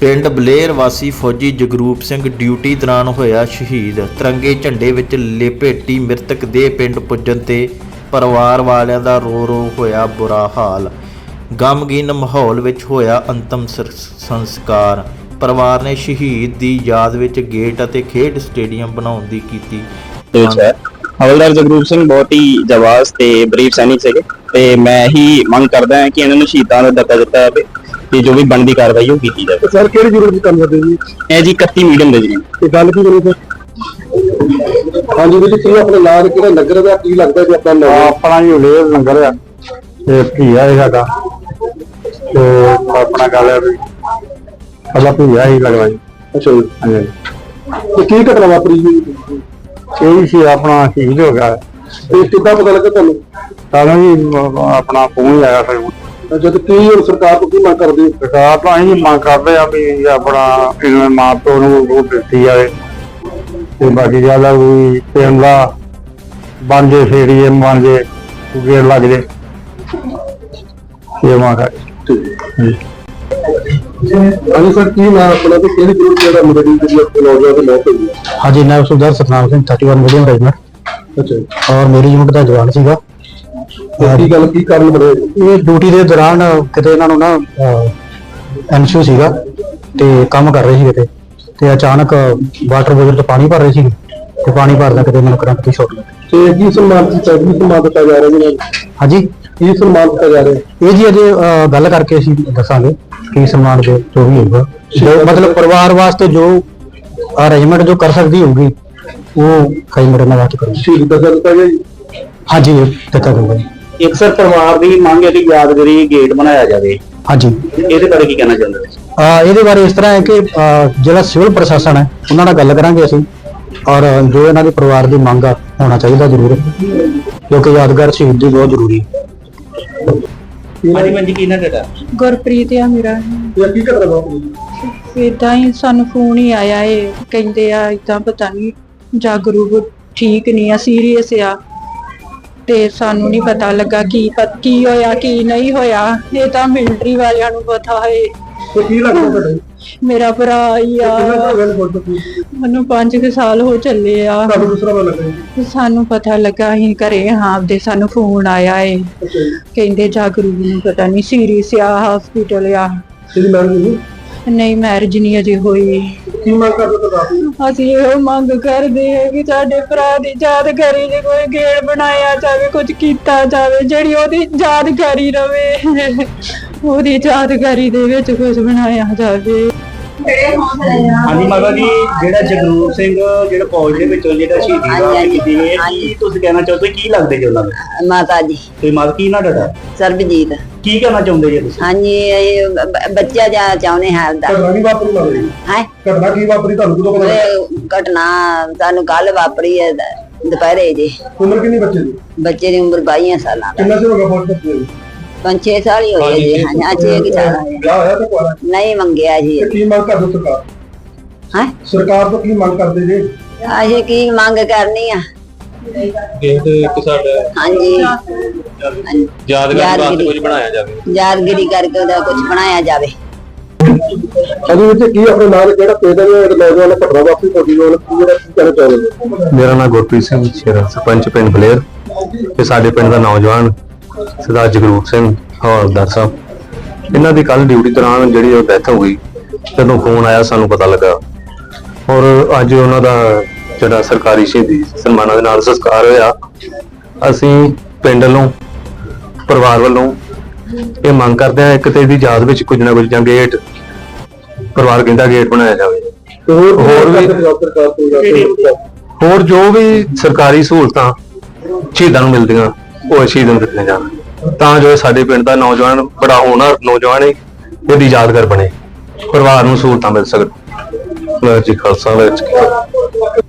ਪਿੰਡ ਬਲੇਰ ਵਾਸੀ ਫੌਜੀ ਜਗਰੂਪ ਸਿੰਘ ਡਿਊਟੀ ਦੌਰਾਨ ਹੋਇਆ ਸ਼ਹੀਦ। ਤਿਰੰਗੇ ਝੰਡੇ ਵਿੱਚ ਲਪੇਟੀ ਮ੍ਰਿਤਕ ਦੇ ਪਿੰਡ ਪੁੱਜਣ ਤੇ ਪਰਿਵਾਰ ਵਾਲਿਆਂ ਦਾ ਰੋ ਰੋ ਹੋਇਆ ਬੁਰਾ ਹਾਲ। ਗਮਗੀਨ ਮਾਹੌਲ ਵਿੱਚ ਹੋਇਆ ਅੰਤਮ ਸੰਸਕਾਰ। ਪਰਿਵਾਰ ਨੇ ਸ਼ਹੀਦ ਦੀ ਯਾਦ ਵਿੱਚ ਗੇਟ ਅਤੇ ਖੇਡ ਸਟੇਡੀਅਮ ਬਣਾਉਣ ਦੀ ਕੀਤੀ ਹਵਲਦਾਰ ਜਗਰੂਪ ਸਿੰਘ ਬਹੁਤ ਹੀ ਜਵਾਜ਼ ਤੇ ਬਰੀਫ ਸੈਨਿਕ ਸੀਗੇ ਤੇ ਮੈਂ ਹੀ ਮੰਗ ਕਰਦਾ ਹਾਂ ਕਿ ਇਹਨਾਂ ਨੂੰ ਸ਼ਹੀਦਾਂ ਦਾ ਦਰਜਾ ਦਿੱਤਾ ਜਾਵੇ। ਤੇ ਜੋ ਵੀ ਬਣਦੀ ਕਾਰਵਾਈ ਉਹ ਕੀਤੀ ਜਾਵੇ। ਸਰ ਕਿਹੜੀ ਜ਼ਰੂਰਤ ਦੀ ਕੰਮ ਕਰਦੇ ਜੀ ਇਹ ਜੀ 31 ਮੀਡੀਅਮ ਦੇ ਜੀ। ਤੇ ਗੱਲ ਕੀ ਕਰੀ ਸਰ? ਹਾਂਜੀ ਵੀਰ ਜੀ ਕੀ ਆਪਣੇ ਨਾਂ ਤੇ ਕਿਹੜਾ ਨਗਰ ਦਾ ਕੀ ਲੱਗਦਾ ਜੀ ਆਪਣਾ ਨਾਮ ਆਪਣਾ ਹੀ ਉਲੇ ਲੰਗਰ ਆ। ਤੇ ਭੀਆ ਇਹ ਸਾਡਾ। ਤੇ ਆਪਣਾ ਗੱਲ ਹੈ ਵੀ ਪਹਿਲਾਂ ਭੀਆ ਹੀ ਲੱਗਦਾ ਜੀ। ਅੱਛਾ ਜੀ। ਹਾਂਜੀ। ਤੇ ਕੀ ਘਟਨਾ ਵਾਪਰੀ ਜੀ? ਇਹ ਸੀ ਆਪਣਾ ਸ਼ਹੀਦ ਹੋ ਗਿਆ। ਤੇ ਕਿੱਦਾਂ ਪਤਾ ਲੱਗਾ ਤੁਹਾਨੂੰ? ਸਾਨੂੰ ਜੀ ਆਪਣਾ ਫੋਨ ਆਇਆ ਸਾਨੂੰ ਜਦ ਕੀ ਸਰਕਾਰ ਤੋਂ ਕੀ ਮੰਗ ਕਰਦੇ ਹੋ? ਸਰਕਾਰ ਤਾਂ ਇਹੀ ਮੰਗ ਕਰਦੇ ਆ ਵੀ ਆਪਣਾ ਇਹਨਾਂ ਮਾਂ ਪਿਓ ਨੂੰ ਉਹ ਦਿੱਤੀ ਜਾਵੇ। ਤੇ ਬਾਕੀ ਗੱਲ ਵੀ ਟਾਈਮ ਦਾ ਬਣ ਫੇੜੀਏ ਬਣ ਗੇੜ ਲੱਗ ਜੇ। ਇਹ ਮੰਗ ਹੈ। ਹਾਂਜੀ ਸਰ ਕੀ ਨਾਮ ਆਪਣਾ ਤੇ ਕਿਹੜੀ ਗਰੁੱਪ ਜਿਹੜਾ ਮਦਦ ਦੀ ਨੌਜਵਾਨ ਦੇ ਮੌਤ ਹੋਈ ਹਾਂਜੀ ਨਾਮ ਸੁਦਰ ਸਤਨਾਮ ਸਿੰਘ 31 ਮਿਲੀਅਨ ਰਜਨਾ ਅੱਛਾ ਔਰ ਮੇਰੀ ਯੂਨਿਟ ਦਾ ਜਵਾਨ ਸੀਗਾ। ਕੀ ਗੱਲ ਕੀ ਕਾਰਨ ਬਣੇ? ਇਹ ਡਿਊਟੀ ਦੇ ਦੌਰਾਨ ਕਿਤੇ ਇਹਨਾਂ ਨੂੰ ਨਾ ਐਨਸ਼ੂ ਸੀਗਾ ਤੇ ਕੰਮ ਕਰ ਰਹੇ ਸੀ ਕਿਤੇ ਤੇ ਅਚਾਨਕ ਵਾਟਰ ਬੋਤਲ ਤੋਂ ਪਾਣੀ ਭਰ ਰਹੇ ਸੀ ਤੇ ਪਾਣੀ ਭਰਦਾ ਕਿਤੇ ਮੈਨੂੰ ਕਰੰਟ ਦੀ ਸ਼ੌਟ ਲੱਗੀ। ਤੇ ਕੀ ਸਨਮਾਨ ਕੀਤਾ? ਕੀ ਸਨਮਾਨ ਦਿੱਤਾ ਜਾ ਰਿਹਾ ਜੀ? ਹਾਂਜੀ? ਕੀ ਸਨਮਾਨ ਦਿੱਤਾ ਜਾ ਰਿਹਾ? ਇਹ ਜੀ ਅਜੇ ਗੱਲ ਕਰਕੇ ਅਸੀਂ ਦੱਸਾਂਗੇ ਕੀ ਸਨਮਾਨ ਦੇ ਜੋ ਵੀ ਹੋਊਗਾ। ਮਤਲਬ ਪਰਿਵਾਰ ਵਾਸਤੇ ਜੋ ਅਰੇਂਜਮੈਂਟ ਜੋ ਕਰ ਸਕਦੀ ਹੋਊਗੀ ਉਹ ਕਈ ਮੇਰੇ ਨਾਲ ਬਾਤ ਕਰੂੰਗੀ। ਸ਼ਹੀਦ ਦਾ ਦਿੱਤਾ ਜੀ। ਹਾਂਜੀ ਦਿੱਤਾ ਜਾਊਗਾ ਜੀ। ਇੱਕ ਸਰ ਪਰਿਵਾਰ ਦੀ ਮੰਗ ਹੈ ਕਿ ਯਾਦਗਾਰੀ ਗੇਟ ਬਣਾਇਆ ਜਾਵੇ। ਹਾਂਜੀ। ਇਹਦੇ ਬਾਰੇ ਕੀ ਕਹਿਣਾ ਚਾਹੁੰਦੇ ਹੋ ਅਹ ਇਹਦੇ ਬਾਰੇ ਇਸ ਤਰ੍ਹਾਂ ਹੈ ਕਿ ਅਹ ਜਿਹੜਾ ਸਿਵਲ ਪ੍ਰਸ਼ਾਸਨ ਹੈ ਉਹਨਾਂ ਨਾਲ ਗੱਲ ਕਰਾਂਗੇ ਅਸੀਂ ਔਰ ਜੋ ਇਹਨਾਂ ਦੇ ਪਰਿਵਾਰ ਦੀ ਮੰਗ ਆ ਹੋਣਾ ਚਾਹੀਦਾ ਜ਼ਰੂਰ ਕਿਉਂਕਿ ਯਾਦਗਾਰ ਸ਼ਹੀਦ ਦੀ ਬਹੁਤ ਜ਼ਰੂਰੀ ਹੈ। ਹਾਂਜੀ ਮੰਜੀ ਕੀ ਨਾ ਤੁਹਾਡਾ? ਗੁਰਪ੍ਰੀਤ ਆ ਮੇਰਾ। ਤੇ ਕੀ ਘਟਨਾ ਵਾਪਰੀ ਇਦਾਂ ਹੀ ਸਾਨੂੰ ਫੋਨ ਹੀ ਆਇਆ ਏ ਕਹਿੰਦੇ ਆ ਇਦਾਂ ਪਤਾ ਨਹੀਂ ਜਾਗਰੂਕ ਠੀਕ ਨਹੀਂ ਆ ਸੀਰੀਅਸ ਆ। ਤੇ ਸਾਨੂੰ ਨਹੀਂ ਪਤਾ ਲੱਗਾ ਕੀ ਪ- ਕੀ ਹੋਇਆ ਕੀ ਨਹੀਂ ਹੋਇਆ। ਇਹ ਤਾਂ ਮਿਲਟਰੀ ਵਾਲਿਆਂ ਨੂੰ ਪਤਾ ਹੈ। ਤੇ ਕੀ ਲੱਗਦਾ ਤੁਹਾਡਾ? ਜੀ? ਮੇਰਾ ਭਰਾ ਹੀ ਆ। ਕਿੰਨਾ ਕੁ ਮੈਨੂੰ 5 ਸਾਲ ਹੋ ਚੱਲੇ ਆ। ਤੁਹਾਨੂੰ ਦੂਸਰਾ ਜੀ? ਸਾਨੂੰ ਪਤਾ ਲੱਗਾ ਅਸੀਂ ਘਰੇ ਹਾਂ ਆਪਦੇ ਸਾਨੂੰ ਫੋਨ ਆਇਆ ਏ। ਅੱਛਾ ਜੀ। ਕਹਿੰਦੇ ਜਾਗਰੂਕ ਨੂੰ ਪਤਾ ਨਹੀਂ ਸੀਰੀਅਸ ਆ ਹਸਪੀਟਲ ਆ। ਤੇਰੀ ਨਹੀਂ ਮੈਰਿਜ ਨਹੀਂ ਅਜੇ ਹੋਈ। ਕੀ ਮੰਗ ਕਰਦੇ ਹੋ ਤੁਸੀਂ ਅਸੀਂ ਇਹ ਮੰਗ ਕਰਦੇ ਹਾਂ ਕਿ ਸਾਡੇ ਭਰਾ ਦੀ ਯਾਦਗਾਰੀ ਦੇ ਕੋਈ ਗੇੜ ਬਣਾਇਆ ਜਾਵੇ ਕੁਝ ਕੀਤਾ ਜਾਵੇ ਜਿਹੜੀ ਉਹਦੀ ਯਾਦਗਾਰੀ ਰਵੇ। ਉਹਦੀ ਯਾਦਗਾਰੀ ਦੇ ਵਿੱਚ ਕੁਝ ਬਣਾਇਆ ਜਾਵੇ। ਹਾਂਜੀ ਮਾਤਾ ਜੀ ਜਿਹੜਾ ਜਗਰੂਪ ਸਿੰਘ ਜਿਹੜਾ ਫੌਜ ਦੇ ਵਿੱਚੋਂ ਜਿਹੜਾ ਸ਼ਹੀਦੀ ਦਾ ਕੀਤੀ ਹੈ ਕੀ ਤੁਸੀਂ ਕਹਿਣਾ ਚਾਹੁੰਦੇ ਕੀ ਲੱਗਦੇ ਜੀ ਉਹਨਾਂ ਦੇ ਮਾਤਾ ਜੀ। ਤੇ ਮਾਤਾ ਕੀ ਨਾ ਤੁਹਾਡਾ? ਸਰਬਜੀਤ। ਕੀ ਕਹਿਣਾ ਚਾਹੁੰਦੇ ਜੀ ਤੁਸੀਂ? ਹਾਂਜੀ ਇਹ ਬ- ਬੱਚਾ ਜਾ ਚਾਹੁੰਦੇ ਹਾਂ ਦਾ। ਘਟਨਾ ਕੀ ਵਾਪਰੀ ਲੱਗ ਰਹੀ ਹੈ? ਘਟਨਾ ਕੀ ਵਾਪਰੀ ਤੁਹਾਨੂੰ ਕਦੋਂ ਪਤਾ ਲੱਗਾ? ਘਟਨਾ ਸਾਨੂੰ ਕੱਲ ਵਾਪਰੀ ਹੈ ਦ- ਦੁਪਹਿਰੇ ਜੀ। ਉਮਰ ਕਿੰਨੀ ਬੱਚੇ ਦੀ? ਬੱਚੇ ਦੀ ਉਮਰ 22 ਸਾਲਾਂ ਦਾ। ਕਿੰਨਾ ਚਿਰ ਹੋ ਗਿਆ ਫੌਜ ਭਰਤੀ ਹੋਈ? ਪੰਜ 6 ਸਾਲ ਹੀ ਹੋਏ ਜੀ। ਹਾਂ ਛੇ ਕਿ ਸਾਲ ਹੋਏ ਵਿਆਹ ਹੋਇਆ ਤਾਂ ਕੁਆਰਾ? ਨਹੀਂ ਮੰਗਿਆ ਜੀ। ਤੇ ਕੀ ਮੰਗ ਕਰਦੇ ਸਰਕਾਰ? ਹੈ? ਸਰਕਾਰ ਤੋਂ ਕੀ ਮੰਗ ਕਰਦੇ ਜੇ? ਅਸੀਂ ਕੀ ਮੰਗ ਕਰਨੀ ਆ? ਗੇਟ ਇੱਕ ਸਾਡਾ ਹਾਂਜੀ। ਯਾਦਗਾਰ ਵਾਸਤੇ। ਕੁਝ ਬਣਾਇਆ ਜਾਵੇ। ਯਾਦਗਿਰੀ ਕਰਕੇ ਉਹਦਾ ਕੁਝ ਬਣਾਇਆ ਜਾਵੇ। ਹਾਂਜੀ ਵਿੱਚ ਕੀ ਆਪਣੇ ਨਾਲ ਜਿਹੜਾ ਪਿੰਡ ਦੇ ਨੌਜਵਾਨ ਘਟਨਾ ਵਾਪਰੀ ਤੁਹਾਡੀ ਨਾਲ ਕੀ ਜਿਹੜਾ ਕੀ ਕਹਿਣਾ ਚਾਹੁੰਦੇ ਮੇਰਾ ਨਾਮ ਗੁਰਪ੍ਰੀਤ ਸਿੰਘ ਸ਼ੇਰਾ ਸਰਪੰਚ ਪਿੰਡ ਬਲੇਰ ਤੇ ਸਾਡੇ ਪਿੰਡ ਦਾ ਨੌਜਵਾਨ ਸਰਦਾਰ ਜਗਰੂਪ ਸਿੰਘ ਹਵਾਲਦਾਰ ਸਾਹਿਬ। ਇਹਨਾਂ ਦੀ ਕੱਲ ਡਿਊਟੀ ਦੌਰਾਨ ਜਿਹੜੀ ਉਹ ਡੈਥ ਹੋ ਗਈ ਜਦੋਂ ਫੋਨ ਆਇਆ ਸਾਨੂੰ ਪਤਾ ਲੱਗਾ। ਔਰ ਅੱਜ ਉਹਨਾਂ ਦਾ ਜਿਹੜਾ ਸਰਕਾਰੀ ਸ਼ਹੀਦੀ ਸਨਮਾਨਾਂ ਦੇ ਨਾਲ ਸੰਸਕਾਰ ਹੋਇਆ ਅਸੀਂ ਪਿੰਡ ਵੱਲੋਂ ਪਰਿਵਾਰ ਵੱਲੋਂ ਇਹ ਮੰਗ ਕਰਦੇ ਹਾਂ ਇੱਕ ਤੇ ਇਹਦੀ ਯਾਦ ਵਿੱਚ ਕੁਝ ਨਾ ਕੁਝ ਜਾਂ ਗੇਟ ਪਰਿਵਾਰ ਕਹਿੰਦਾ ਗੇਟ ਬਣਾਇਆ ਜਾਵੇ। ਹੋਰ ਹੋਰ ਵੀ- ਹੋਰ ਜੋ ਵੀ ਸਰਕਾਰੀ ਸਹੂਲਤਾਂ ਸ਼ਹੀਦਾਂ ਨੂੰ ਮਿਲਦੀਆਂ ਉਹ ਸ਼ਹੀਦਾਂ ਨੂੰ ਦਿੱਤੀਆਂ ਜਾਣ। ਤਾਂ ਜੋ ਸਾਡੇ ਪਿੰਡ ਦਾ ਨੌਜਵਾਨ ਬੜਾ ਹੋਣਹਾਰ ਨੌਜਵਾਨ ਹੈ ਇਹਦੀ ਯਾਦਗਾਰ ਬਣੇ ਪਰਿਵਾਰ ਨੂੰ ਸਹੂਲਤਾਂ ਮਿਲ ਸਕਣ। ਵਾਹਿਗੁਰੂ ਜੀ ਖਾਲਸਾ ਵਾਹਿਗੁਰੂ